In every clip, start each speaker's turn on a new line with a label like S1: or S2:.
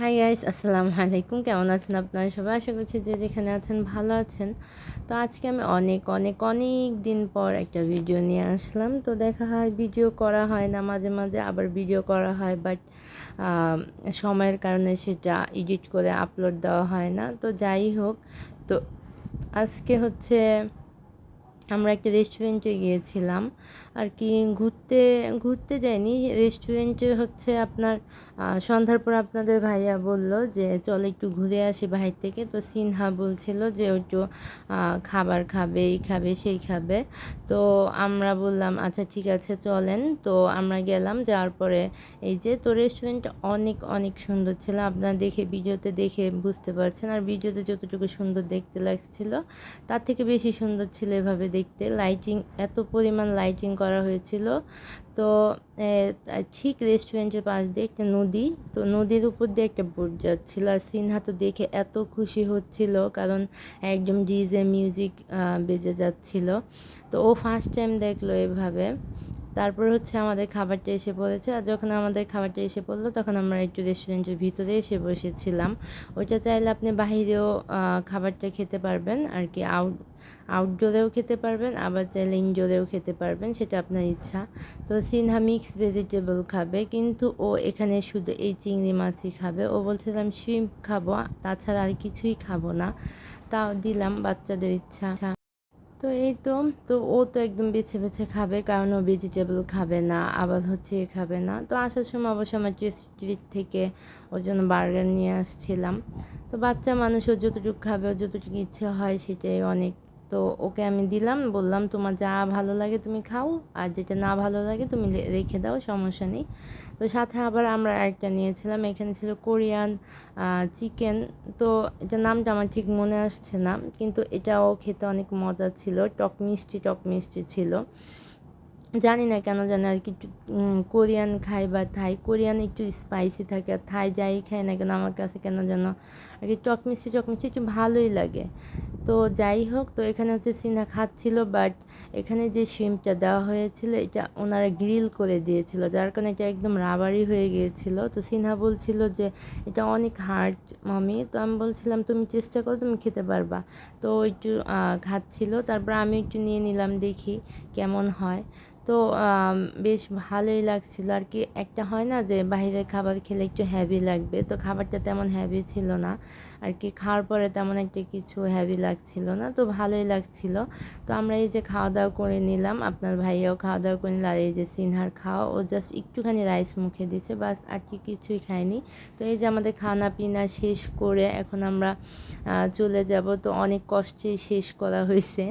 S1: Hi guys আসসালামু আলাইকুম কেমন আছেন আপনারা সবাই? আশা করছি যে যেখানে আছেন ভালো আছেন। তো আজকে আমি অনেক অনেক অনেক দিন পর একটা ভিডিও নিয়ে আসলাম। তো দেখা হয় ভিডিও করা হয় না, মাঝে মাঝে আবার ভিডিও করা হয় বাট সময়ের কারণে সেটা এডিট করে আপলোড দেওয়া হয় না। তো যাই হোক, তো আজকে হচ্ছে আমরা একটা রেস্টুরেন্টে গিয়েছিলাম। আর কি ঘুরতে ঘুরতে যাইনি। রেস্টুরেন্টে হচ্ছে আপনার সন্ধ্যার পর আপনাদের ভাইয়া বলল যে, চল একটু ঘুরে আসি ভাই থেকে। তো সিনহা বলছিল যে, একটু খাবার খাবে, এই খাবে, সেই খাবে। তো আমরা বললাম আচ্ছা ঠিক আছে, চলেন। তো আমরা গেলাম। যাওয়ার পরে এই যে, তো রেস্টুরেন্টটা অনেক অনেক সুন্দর ছিল। আপনারা দেখে, ভিডিওতে দেখে বুঝতে পারছেন। আর ভিডিওতে যতটুকু সুন্দর দেখতে লাগছিল, তার থেকে বেশি সুন্দর ছিল এভাবে দেখতে। লাইটিং এত পরিমাণ লাইটিং করা হয়েছিল। তো ঠিক রেস্টুরেন্টের পাশ দিয়ে একটা নদী, তো নদীর উপর দিয়ে একটা বোট যাচ্ছিল। আর সিনহা তো দেখে এত খুশি হচ্ছিল, কারণ একদম ডিজে মিউজিক বেজে যাচ্ছিল। তো ও ফার্স্ট টাইম দেখল এভাবে। তারপর হচ্ছে আমাদের খাবারটা এসে পড়েছে। আর যখন আমাদের খাবারটা এসে পড়ল, তখন আমরা একটু রেস্টুরেন্টের ভিতরে এসে বসেছিলাম। ওইটা চাইলে আপনি বাহিরেও খাবারটা খেতে পারবেন। আর কি আউট আউটডোরেও খেতে পারবেন, আবার চাইলে ইনডোরেও খেতে পারবেন, সেটা আপনার ইচ্ছা। তো সিনহা মিক্স ভেজিটেবল খাবে, কিন্তু ও এখানে শুধু এই চিংড়ি মাছই খাবে। ও বলছিলাম শিম্প খাব, তাছাড়া আর কিছুই খাব না। তাও দিলাম বাচ্চাদের ইচ্ছা। তো এই তো তো ও তো একদম বেছে বেছে খাবে, কারণ ও ভেজিটেবল খাবে না, আবার হচ্ছে এ খাবে না। তো আসার সময় অবশ্য আমার স্ট্রিট থেকে ওর জন্য বার্গার নিয়ে আসছিলাম। তো বাচ্চা মানুষ, ও যতটুকু খাবে, ও যতটুকু ইচ্ছে হয়, সেটাই অনেক তো ওকে আমি দিলাম, বললাম, তোমার যা ভালো লাগে তুমি খাও, আর যেটা না ভালো লাগে তুমি রেখে দাও, সমস্যা নেই। তো সাথে আবার আমরা একটা নিয়েছিলাম, এখানে ছিল কোরিয়ান চিকেন। তো এটা নামটা আমার ঠিক মনে আসছে না, কিন্তু এটাও খেতে অনেক মজা ছিল, টক মিষ্টি টক মিষ্টি ছিল। জানি না কেন জানি আর কি কোরিয়ান খাই বা থাই, কোরিয়ান একটু স্পাইসি থাকে, আর থাই যাই খাই না কেন আমার কাছে কেন যেন, আর কি টক মিষ্টি টক মিষ্টি একটু ভালোই লাগে। তো যাই হোক, তো এখানে হচ্ছে সিনা খাচ্ছিল বাট এখানে যে শিমটা দেওয়া হয়েছিল, এটা ওনারা গ্রিল করে দিয়েছিল, যার কারণে এটা একদম রাবারি হয়ে গিয়েছিল। তো সিনহা বলছিল যে, এটা অনেক হার্ড মামি তো আমি বলছিলাম, তুমি চেষ্টা করো, তুমি খেতে পারবা। তো একটু খাচ্ছিল, তারপর আমি একটু নিয়ে নিলাম দেখি কেমন হয়। তো বেশ ভালোই লাগছিল। আর কি একটা হয় না যে বাইরের খাবার খেলে একটু হ্যাভি লাগবে। তো খাবারটা তেমন হ্যাভি ছিল না। আর কি খাওয়ার পরে তেমন একটা কিছু হ্যাভি লাগছিল না। তো ভালোই লাগছিল। তো আমরা এই যে খাওয়া দাওয়া করে নিলাম। আপনার ভাইয়াও খাওয়া দাওয়া করে নিল। আর এই যে সিনহার খাওয়া, ও জাস্ট একটুখানি রাইস মুখে দিছে বাস, আর কি কিছুই খায়নি। তো এই যে আমাদের খানা পিনা শেষ করে এখন আমরা চলে যাব। তো অনেক কষ্টেই শেষ করা হয়েছে।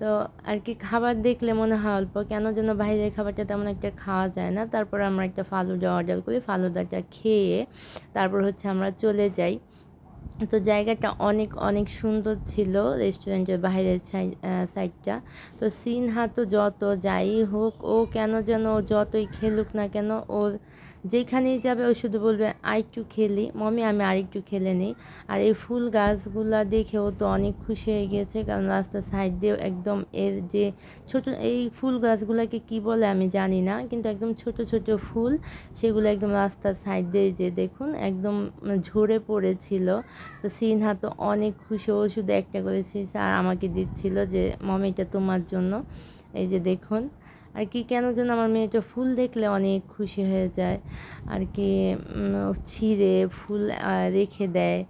S1: তো আর কি খাবার দেখলে মনে হয় অল্প। কেন যেন বাইরের খাবারটা তেমন একটা খাওয়া যায় না। তারপর আমরা একটা ফালুদা অর্ডার করি, ফালুদাটা খেয়ে তারপর হচ্ছে আমরা চলে যাই। তো জায়গাটা অনেক অনেক সুন্দর ছিল রেস্টুরেন্টের বাইরের সাইডটা তো সিনহা তো যত যাই হোক, ও কেন যেন যতই খেলুক না কেন, ওর যেখানেই যাবে ও শুধু বলবে, আরেকটু খেলি। মমি আমি আরেকটু খেলে নিই। আর এই ফুল গাছগুলা দেখে ও তো অনেক খুশি হয়ে গিয়েছে কারণ রাস্তার সাইড দিয়েও একদম এর যে ছোট, এই ফুল গাছগুলোকে কি বলে আমি জানি না, কিন্তু একদম ছোট ছোট ফুল, সেগুলো একদম রাস্তার সাইড দিয়ে যে দেখুন, একদম ঝরে পড়েছিল। তো সিনহা তো অনেক খুশি, ও শুধু একটা করেছি আর আমাকে দিচ্ছিল যে মমিটা তোমার জন্য। এই যে দেখুন। আর কি কেন যেন আমার মেয়েটা ফুল দেখলে অনেক খুশি হয়ে যায়। আর কি ছিঁড়ে ফুল রেখে দেয়।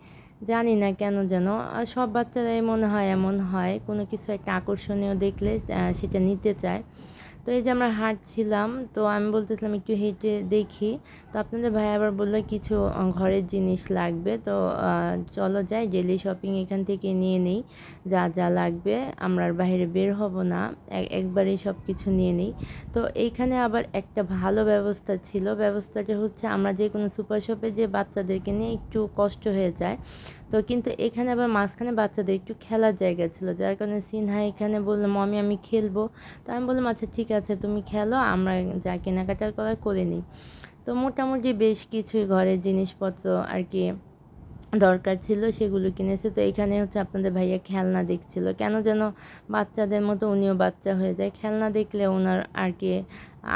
S1: জানি না কেন যেন। সব বাচ্চারাই মনে হয় এমন হয়, কোনো কিছু একটা আকর্ষণীয় দেখলে সেটা নিতে চায়। তো এই যে আমরা হাঁটছিলাম, তো আমি বলতেছিলাম একটু হেঁটে দেখি। তো আপনাদের ভাই আবার বলল কিছু ঘরের জিনিস লাগবে। তো চলো যাই ডেলি শপিং এখান থেকে নিয়ে নিই। যা যা লাগবে, আমরা বাইরে বের হব না। একবারেই সব কিছু নিয়ে নিই। তো এইখানে আবার একটা ভালো ব্যবস্থা ছিল। ব্যবস্থাটা হচ্ছে আমরা যে কোনো সুপার শপে যে বাচ্চাদেরকে নিয়ে একটু কষ্ট হয়ে যায় তো কিন্তু এখানে আবার মাঝখানে বাচ্চাদের একটু খেলার জায়গা ছিল, যার কারণে সিনহা এখানে বলল, মমি, আমি খেলব। তো আমি বললাম আচ্ছা ঠিক আছে, তুমি খেলো, আমরা যা কেনাকাটার করার করে নিই। তো মোটামুটি বেশ কিছুই ঘরের জিনিসপত্র আর কি দরকার ছিল, সেগুলো কিনেছে। তো এখানে হচ্ছে আপনাদের ভাইয়া খেলনা দেখছিল। কেন যেন বাচ্চাদের মতো উনিও বাচ্চা হয়ে যায়। খেলনা দেখলে ওনার আর কি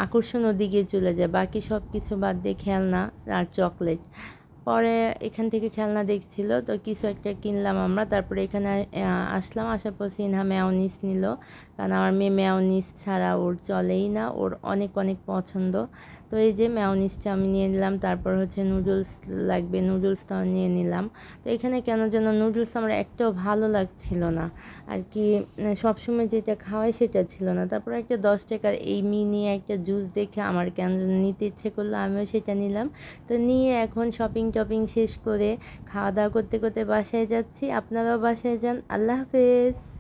S1: আকর্ষণ ওদিকে চলে যায়। বাকি সব কিছু বাদ দিয়ে খেলনা আর চকলেট। পরে এখান থেকে খেলনা দেখছিল, তো কিছু একটা কিনলাম আমরা। তারপরে এখানে আসলাম, আসার পর সিনহা ম্যাওনিস নিল। কারণ আমার মেয়ে ম্যাওনিস ছাড়া ওর চলেই না, ওর অনেক অনেক পছন্দ। তো এই যে ম্যাওনিসটা আমি নিয়ে নিলাম, তারপর হচ্ছে নুডলস লাগবে নুডলসটাও নিয়ে নিলাম। তো এখানে কেন যেন নুডলস আমার একটাও ভালো লাগছিল না। আর কি সবসময় যেটা খাওয়াই সেটা ছিল না। তারপর একটা দশ টাকার এই মিনি একটা জুস দেখে আমার কেন নিতে ইচ্ছে করল, আমিও সেটা নিলাম। তো নিয়ে এখন শপিং টপিং শেষ করে খাওয়া দাওয়া করতে করতে বাসায় যাচ্ছি। আপনারাও বাসায় যান। আল্লাহ হাফেজ।